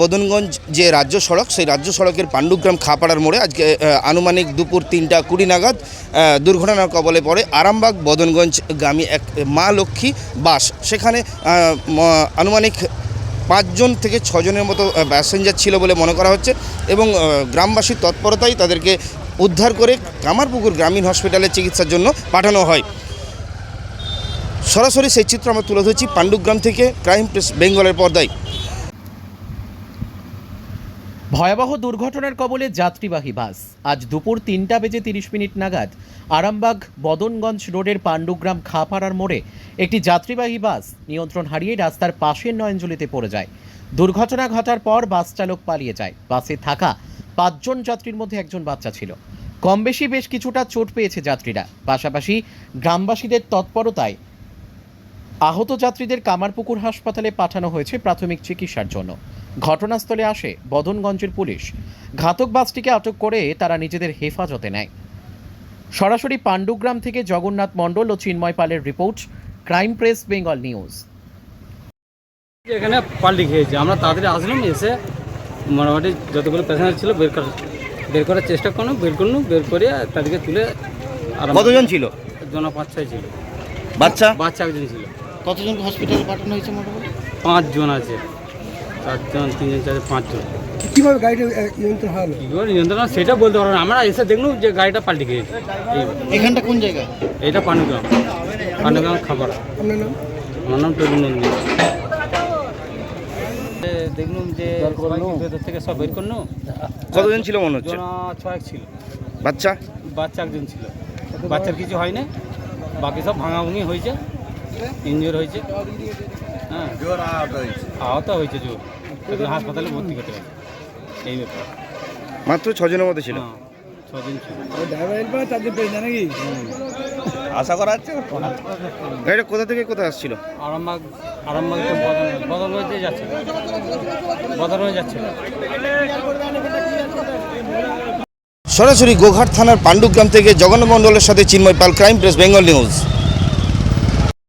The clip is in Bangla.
বদনগঞ্জ যে রাজ্য সড়ক, সেই রাজ্য সড়কের পাণ্ডুগ্রাম খাপাড়ার মোড়ে আজকে আনুমানিক দুপুর তিনটা কুড়ি নাগাদ দুর্ঘটনার কবলে পড়ে আরামবাগ বদনগঞ্জ গামী এক মা লক্ষ্মী বাস। সেখানে আনুমানিক পাঁচজন থেকে ছজনের মতো প্যাসেঞ্জার ছিল বলে মনে করা হচ্ছে এবং গ্রামবাসীর তৎপরতায় তাদেরকে উদ্ধার করে কামারপুকুর গ্রামীণ হসপিটালে চিকিৎসার জন্য পাঠানো হয়। সরাসরি সেই চিত্র আমরা তুলে ধরছি পাণ্ডুগ্রাম থেকে, ক্রাইম প্রেস বেঙ্গলের পর্দায়। ভয়াবহ দুর্ঘটনার কবলে যাত্রীবাহী বাস। আজ দুপুর তিনটা বেজে তিরিশ মিনিট নাগাদ আরামবাগ বদনগঞ্জ রোডের পাণ্ডুগ্রাম খাপাড়ার মোড়ে একটি যাত্রীবাহী বাস নিয়ন্ত্রণ হারিয়ে রাস্তার পাশের নয়নজলিতে পড়ে যায়। দুর্ঘটনা ঘটার পর বাস চালক পালিয়ে যায়। বাসে থাকা পাঁচজন যাত্রীর মধ্যে একজন বাচ্চা ছিল। কম বেশি বেশ কিছুটা চোট পেয়েছে যাত্রীরা। পাশাপাশি গ্রামবাসীদের তৎপরতায় আহত যাত্রীদের কামারপুকুর হাসপাতালে পাঠানো হয়েছে প্রাথমিক চিকিৎসার জন্য। ঘটনাস্থলে আসে বদনগঞ্জের পুলিশ। ঘাতক বাসটিকে আটক করে তারা নিজেদের হেফাজতে নেয়। সরাসরি পাণ্ডুগ্রাম থেকে জগন্নাথ মণ্ডল ও চিন্ময় পালের report crime press Bengal news. এখানে পাল্টি খেয়েছে। আমরা তাড়াতাড়ি আসলাম এসে মোটামুটি যতগুলো প্যাসেঞ্জার ছিল বের করার বের করার চেষ্টা করলাম বের করলাম বের করে তাদেরকে তুলে আর কতজন ছিল? জনা পাঁচ ছয় ছিল। বাচ্চা? বাচ্চা একজন ছিল। কতজনকে হসপিটালে পাঠানো হয়েছে মোটামুটি? পাঁচজন আছে। চারজন তিনজন চারজন পাঁচজন। কীভাবে গাড়িটা নিয়ন্ত্রণ হারালো? কী করে নিয়ন্ত্রণ হয় সেটা বলতে পারব না। আমরা এসে দেখলাম যে গাড়িটা পাল্টে খেয়েছে এই এখানটা কোন জায়গা? এইটা পানুগ্রাম। পানুগ্রাম খাবার। আপনার নাম? আমার নাম তরুণ নন্দী। দেখলাম যে ভেতর থেকে সব বের করল। কতজন ছিল মনে হচ্ছে? ছয়েক ছিল। বাচ্চা? বাচ্চা একজন ছিল। বাচ্চার কিছু হয় না বাকি সব ভাঙাভাঙি হয়েছে। ইনজোর হয়েছে? হ্যাঁ। আহত হয়েছে। জোর। তাদের হাসপাতালে ভর্তি করতে হবে এই ব্যাপার। মাত্র ছজনের মধ্যে ছিল? হ্যাঁ ছিল। নাকি? আশা করা গাড়িটা কোথা থেকে কোথায় আসছিল? আরামবাগ আরামবাগ তো বদল বদল হয়ে যাচ্ছে। বদল হয়ে যাচ্ছে। সরাসরি গোঘাট থানার পাণ্ডুগ্রাম থেকে জগন্নাথ মণ্ডলের সাথে Chinmoy Pal crime press Bengal news.